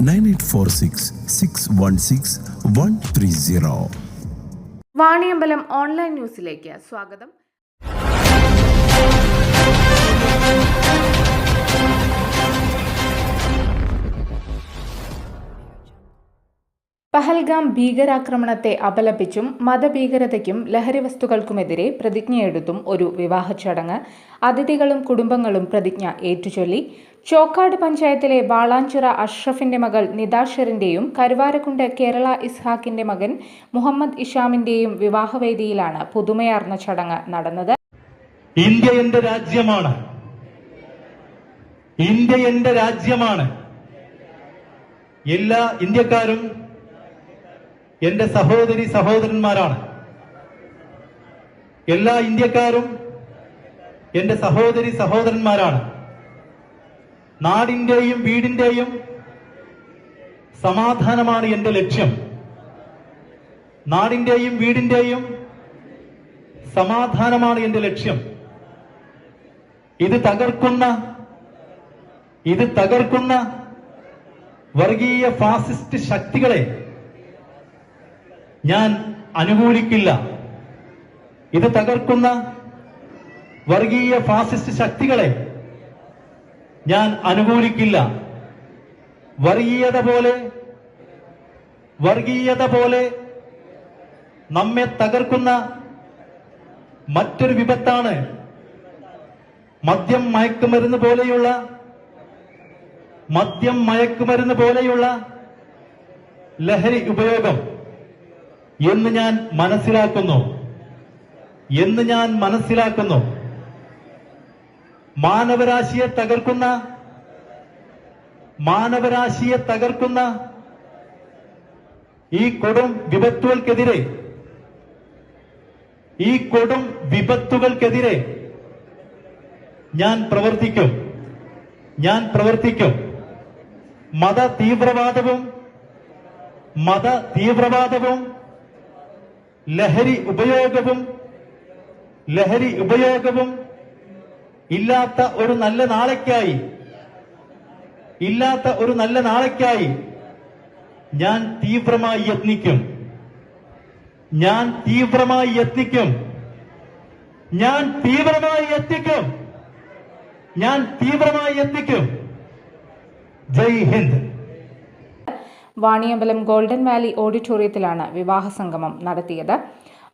Nine eight four six six one six one three zero. Vaniyambalam online ന്യൂസിലേക്ക് സ്വാഗതം. പഹൽഗാം ഭീകരാക്രമണത്തെ അപലപിച്ചും മതഭീകരതയ്ക്കും ലഹരി വസ്തുക്കൾക്കുമെതിരെ പ്രതിജ്ഞയെടുത്തും ഒരു വിവാഹ ചടങ്ങ് അതിഥികളും കുടുംബങ്ങളും പ്രതിജ്ഞ ഏറ്റുചൊല്ലി. ചോക്കാട് പഞ്ചായത്തിലെ വാളാഞ്ചിറ അഷ്റഫിന്റെ മകൾ നിദാഷറിന്റെയും കരുവാരക്കുണ്ട് കേരള ഇസ്ഹാക്കിന്റെ മകൻ മുഹമ്മദ് ഇഷാമിന്റെയും വിവാഹവേദിയിലാണ് പുതുമയാർന്ന ചടങ്ങ് നടന്നത്. ഇന്ത്യ എന്റെ രാജ്യമാണ്. ഇന്ത്യ എന്റെ രാജ്യമാണ്. എല്ലാ ഇന്ത്യക്കാരും എന്റെ സഹോദരി സഹോദരന്മാരാണ്. എല്ലാ ഇന്ത്യക്കാരും എന്റെ സഹോദരി സഹോദരന്മാരാണ്. നാടിന്റെയും വീടിന്റെയും സമാധാനമാണ് എന്റെ ലക്ഷ്യം. നാടിന്റെയും വീടിന്റെയും സമാധാനമാണ് എന്റെ ലക്ഷ്യം. ഇത് തകർക്കുന്ന ഇത് തകർക്കുന്ന വർഗീയ ഫാസിസ്റ്റ് ശക്തികളെ ഞാൻ അനുകൂലിക്കില്ല. ഇത് തകർക്കുന്ന വർഗീയ ഫാസിസ്റ്റ് ശക്തികളെ ഞാൻ അനുകൂലിക്കില്ല. വർഗീയത പോലെ വർഗീയത പോലെ നമ്മെ തകർക്കുന്ന മറ്റൊരു വിപത്താണ് മദ്യം മയക്കുമരുന്ന് പോലെയുള്ള മദ്യം മയക്കുമരുന്ന് പോലെയുള്ള ലഹരി ഉപയോഗം. എന്ന് ഞാൻ മനസ്സിലാക്കുന്നു. എന്ന് ഞാൻ മനസ്സിലാക്കുന്നു. മാനവരാശിയെ തകർക്കുന്ന മാനവരാശിയെ തകർക്കുന്ന ഈ കൊടും വിപത്തുകൾക്കെതിരെ ഈ കൊടും വിപത്തുകൾക്കെതിരെ ഞാൻ പ്രവർത്തിക്കും. ഞാൻ പ്രവർത്തിക്കും. മത തീവ്രവാദവും മത തീവ്രവാദവും ലഹരി ഉപയോഗവും ലഹരി ഉപയോഗവും ഇല്ലാത്ത ഒരു നല്ല നാളേക്കായി ഇല്ലാത്ത ഒരു നല്ല നാളേക്കായി ഞാൻ തീവ്രമായി യത്നിക്കും. ഞാൻ തീവ്രമായി യത്നിക്കും. ഞാൻ തീവ്രമായി യത്നിക്കും. ഞാൻ തീവ്രമായി യത്നിക്കും. ജയ് ഹിന്ദ്. വാണിയമ്പലം ഗോൾഡൻ വാലി ഓഡിറ്റോറിയത്തിലാണ് വിവാഹ സംഗമം നടത്തിയത്.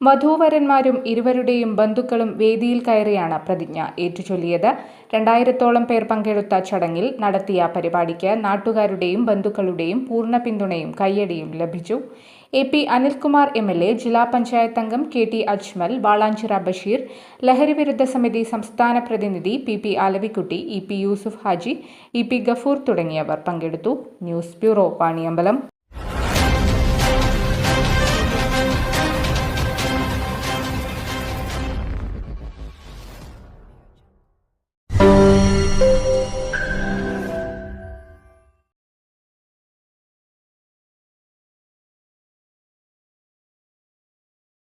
വധൂവരന്മാരും ഇരുവരുടെയും ബന്ധുക്കളും വേദിയിൽ കയറിയാണ് പ്രതിജ്ഞ ഏറ്റുചൊല്ലിയത്. രണ്ടായിരത്തോളം പേർ പങ്കെടുത്ത ചടങ്ങിൽ നടത്തിയ പരിപാടിക്ക് നാട്ടുകാരുടെയും ബന്ധുക്കളുടെയും പൂർണ പിന്തുണയും കയ്യടിയും ലഭിച്ചു. A P Anilkumar M L A ജില്ലാ പഞ്ചായത്ത് അംഗം കെ ടി അജ്മൽ വാളാഞ്ചിറ ബഷീർ ലഹരി വിരുദ്ധ സമിതി സംസ്ഥാന പ്രതിനിധി P P Alavikutty E P Yusuf Haji E P Gafoor തുടങ്ങിയവർ പങ്കെടുത്തു. News bureau Vaniyambalam.